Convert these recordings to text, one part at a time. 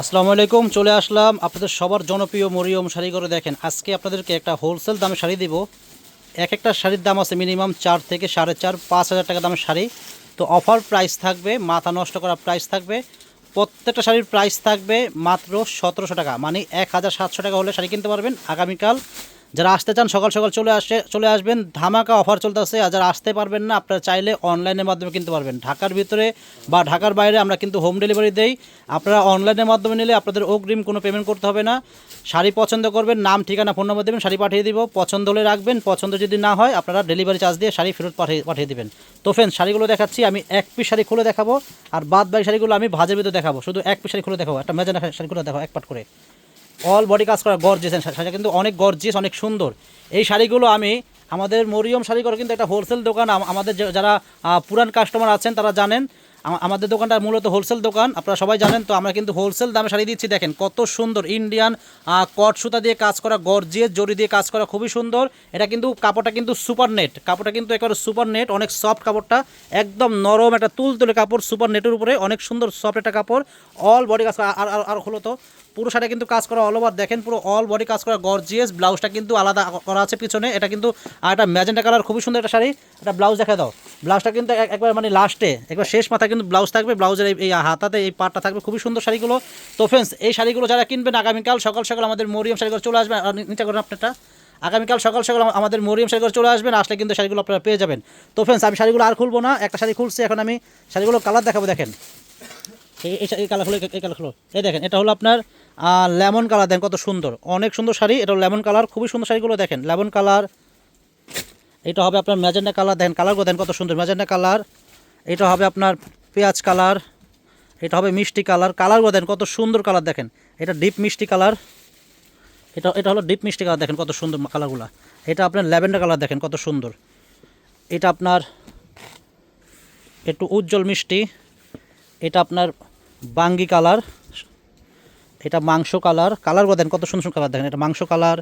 আসসালামু আলাইকুম, চলে আসলাম আপনাদের সবার জনপ্রিয় মরিয়ম শাড়ি করে দেখেন। আজকে আপনাদেরকে একটা হোলসেল দামে শাড়ি দিব। এক একটা শাড়ির দাম আছে মিনিমাম চার থেকে সাড়ে চার, পাঁচ হাজার টাকা দামের শাড়ি। তো অফার প্রাইস থাকবে, মাথা নষ্ট করা প্রাইস থাকবে। প্রত্যেকটা শাড়ির প্রাইস থাকবে মাত্র সতেরোশো টাকা মানে এক হাজার সাতশো টাকা হলে শাড়ি কিনতে পারবেন। আগামীকাল যারা আসতে চান, সকাল সকাল চলে আসে, চলে আসবেন। ধামাকা অফার চলতেছে, আর যারা আসতে পারবেন না, আপনারা চাইলে অনলাইনের মাধ্যমে কিনতে পারবেন। ঢাকার ভিতরে বা ঢাকার বাইরে আমরা কিন্তু হোম ডেলিভারি দেই। আপনারা অনলাইনের মাধ্যমে নিলে আপনাদের অগ্রিম কোনো পেমেন্ট করতে হবে না। শাড়ি পছন্দ করবেন, নাম, ঠিকানা ফোন নম্বর দেবেন, শাড়ি পাঠিয়ে দিব। পছন্দ হলে রাখবেন, পছন্দ যদি না হয়, আপনারা ডেলিভারি চার্জ দিয়ে শাড়ি ফেরত পাঠিয়ে পাঠিয়ে দেবেন। তো ফ্রেন্ড শাড়িগুলো দেখাচ্ছি, আমি এক পিস শাড়ি খুলে দেখাবো, আর বাদ বাকি শাড়িগুলো আমি ভাজের ভিতরে দেখাবো। শুধু এক পিস শাড়ি খুলে দেখাবো, একটা মেজানা শাড়িগুলো দেখাবো, এক পাট করে। অল বডি কাজ করা গর্জেস শাড়িটা কিন্তু অনেক গর্জেস অনেক সুন্দর। এই শাড়িগুলো আমি আমাদের মরিয়ম শাড়ি করে কিন্তু একটা হোলসেল দোকান। আমাদের যারা পুরান কাস্টমার আছেন তারা জানেন। আমাদের দোকানটা মূলত হোলসেল দোকান, আপনারা সবাই জানেন, তো আমরা কিন্তু হোলসেল দামে শাড়ি দিচ্ছি, দেখেন কত সুন্দর ইন্ডিয়ান কট সুতা দিয়ে কাজ করা গর্জিয়াস জরি দিয়ে কাজ করা, খুবই সুন্দর। এটা কিন্তু কাপড়টা কিন্তু সুপার নেট কাপড়টা কিন্তু একেবারে সুপার নেট অনেক সফট কাপড়টা, একদম নরম একটা তুলতুলে কাপড় সুপার নেটের উপরে, অনেক সুন্দর সফট একটা কাপড় অল বডি কাজ আর, আর- হলো তো, পুরো শাড়ি কিন্তু কাজ করা অল ওভার দেখেন পুরো অল বডি কাজ করা গর্জিয়াস ব্লাউজটা কিন্তু আলাদা করা আছে পিছনে, এটা কিন্তু একটা ম্যাজেন্টা কালার খুবই সুন্দর একটা শাড়ি একটা ব্লাউজ দেখা দাও, ব্লাউজটা কিন্তু একবার মানে লাস্টে একবার শেষ মাথায় কিন্তু ব্লাউজ থাকবে, ব্লাউজের এই- হাতাতে এই পাটটা থাকবে। খুবই সুন্দর শাড়িগুলো। তো ফ্রেন্ডস এই শাড়িগুলো যারা কিনবেন, আগামীকাল সকাল সকাল আমাদের মরিয়াম শাড়িগুলো চলে আসবে। নিচে করেন আপনারটা। আগামীকাল সকাল সকাল আমাদের মরিয়াম শাড়িগুলো চলে আসবেন, আসলে কিন্তু শাড়িগুলো আপনারা পেয়ে যাবেন। তো ফ্রেন্ডস আমি শাড়িগুলো আর খুলবো না, একটা শাড়ি খুলছি, এখন আমি শাড়িগুলো কালার দেখাবো, দেখেন। এই- কালার হলো এই কালার হলো এই দেখেন, এটা হলো আপনার লেমন কালার দেখেন কত সুন্দর। অনেক সুন্দর শাড়ি, এটা লেমন কালার খুবই সুন্দর শাড়িগুলো দেখেন। লেমন কালার এটা হবে আপনার ম্যাজেন্ডা কালার দেখেন কালারগুলো দেখেন কত সুন্দর ম্যাজেন্ডা কালার এটা হবে আপনার পেঁয়াজ কালার, এটা হবে মিষ্টি কালার। কালারগুলো দেখেন কত সুন্দর কালার দেখেন। এটা ডিপ মিষ্টি কালার। এটা এটা হলো ডিপ মিষ্টি কালার দেখেন কত সুন্দর কালারগুলো এটা আপনার ল্যাভেন্ডার কালার দেখেন কত সুন্দর। এটা আপনার একটু উজ্জ্বল মিষ্টি। এটা আপনার বাঙ্গি কালার। এটা মাংস কালার। কালার দেন কত সুন্দর সুন্দর কালার দেখেন। এটা মাংস কালার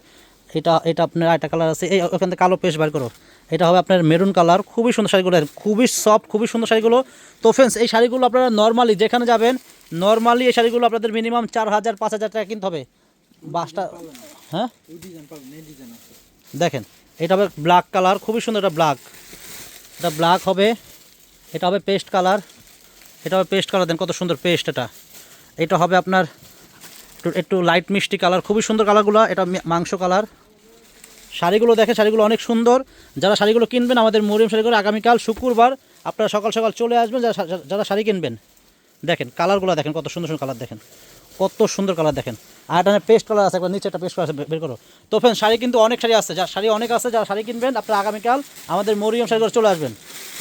এটা এটা আপনার একটা কালার আছে। এই ওখান থেকে কালো পেস্ট বার করো। এটা হবে আপনার মেরুন কালার খুবই সুন্দর শাড়িগুলো, খুবই সফট খুবই সুন্দর শাড়িগুলো। তো ফ্রেন্ডস এই শাড়িগুলো আপনারা নর্মালি যেখানে যাবেন নর্মালি এই শাড়িগুলো আপনাদের মিনিমাম চার হাজার, পাঁচ হাজার টাকা কিনতে হবে। বাসটা হ্যাঁ? দেখেন, এটা হবে ব্ল্যাক কালার খুবই সুন্দর এটা ব্ল্যাক এটা ব্ল্যাক হবে, এটা হবে পেস্ট কালার এটা হবে পেস্ট কালার দেন কত সুন্দর পেস্ট এটা। এটা হবে আপনার একটু একটু লাইট মিষ্টি কালার খুবই সুন্দর কালারগুলো এটা মাংস কালার শাড়িগুলো দেখে শাড়িগুলো অনেক সুন্দর। যারা শাড়িগুলো কিনবেন, আমাদের মরিয়ম শাড়িগুলো আগামীকাল শুক্রবার আপনারা সকাল সকাল চলে আসবেন, যারা যারা শাড়ি কিনবেন। দেখেন, কালারগুলো দেখেন, কত সুন্দর সুন্দর কালার দেখেন। কত সুন্দর কালার দেখেন। আর একটা পেস্ট কালার আছে, একবার নিচে একটা পেস্ট কালার আছে, বের করো। তো ফ্রেন্ড শাড়ি কিন্তু অনেক শাড়ি আছে যা শাড়ি অনেক আছে, যারা শাড়ি কিনবেন, আপনারা আগামীকাল আমাদের মরিয়ম শাড়িগুলো চলে আসবেন।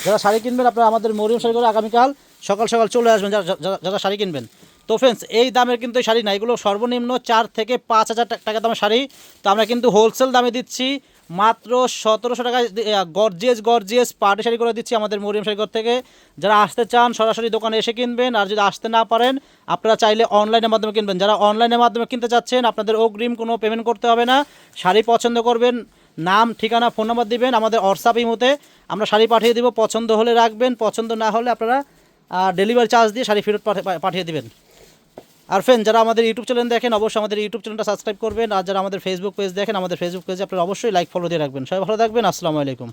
যারা শাড়ি কিনবেন, আপনারা আমাদের মরিয়ম শাড়িগুলো আগামীকাল সকাল সকাল চলে আসবেন, যারা যারা- যারা শাড়ি কিনবেন। তো ফ্রেন্ডস এই দামের কিন্তু শাড়ি না, এগুলো সর্বনিম্ন চার থেকে পাঁচ হাজার টাকা দামের শাড়ি। তো আমরা কিন্তু হোলসেল দামে দিচ্ছি মাত্র সতেরোশো টাকায় গর্জিয়াস গর্জিয়াস পার্টি শাড়ি করে দিচ্ছি আমাদের মরিয়ম শাড়িঘর থেকে। যারা আসতে চান, সরাসরি দোকানে এসে কিনবেন, আর যদি আসতে না পারেন, আপনারা চাইলে অনলাইনের মাধ্যমে কিনবেন। যারা অনলাইনের মাধ্যমে কিনতে চাচ্ছেন, আপনাদের অগ্রিম কোনো পেমেন্ট করতে হবে না। শাড়ি পছন্দ করবেন, নাম, ঠিকানা ফোন নাম্বার দিবেন আমাদের হোয়াটসঅ্যাপ ইমোতে। আমরা শাড়ি পাঠিয়ে দিব, পছন্দ হলে রাখবেন, পছন্দ না হলে আপনারা ডেলিভারি চার্জ দিয়ে শাড়ি ফেরত পাঠা- পাঠিয়ে দিবেন। আর ফ্রেন্ড যারা আমাদের ইউটিউব চ্যানেল দেখেন, অবশ্যই আমাদের ইউটিউব চ্যানেলটা সাবস্ক্রাইব করবেন। আর যারা আমাদের ফেসবুক পেজ দেখেন, আমাদের ফেসবুক পেজে আপনারা অবশ্যই লাইক ফলো দিয়ে রাখবেন। সবাই ভালো থাকবেন। আসসালামু আলাইকুম।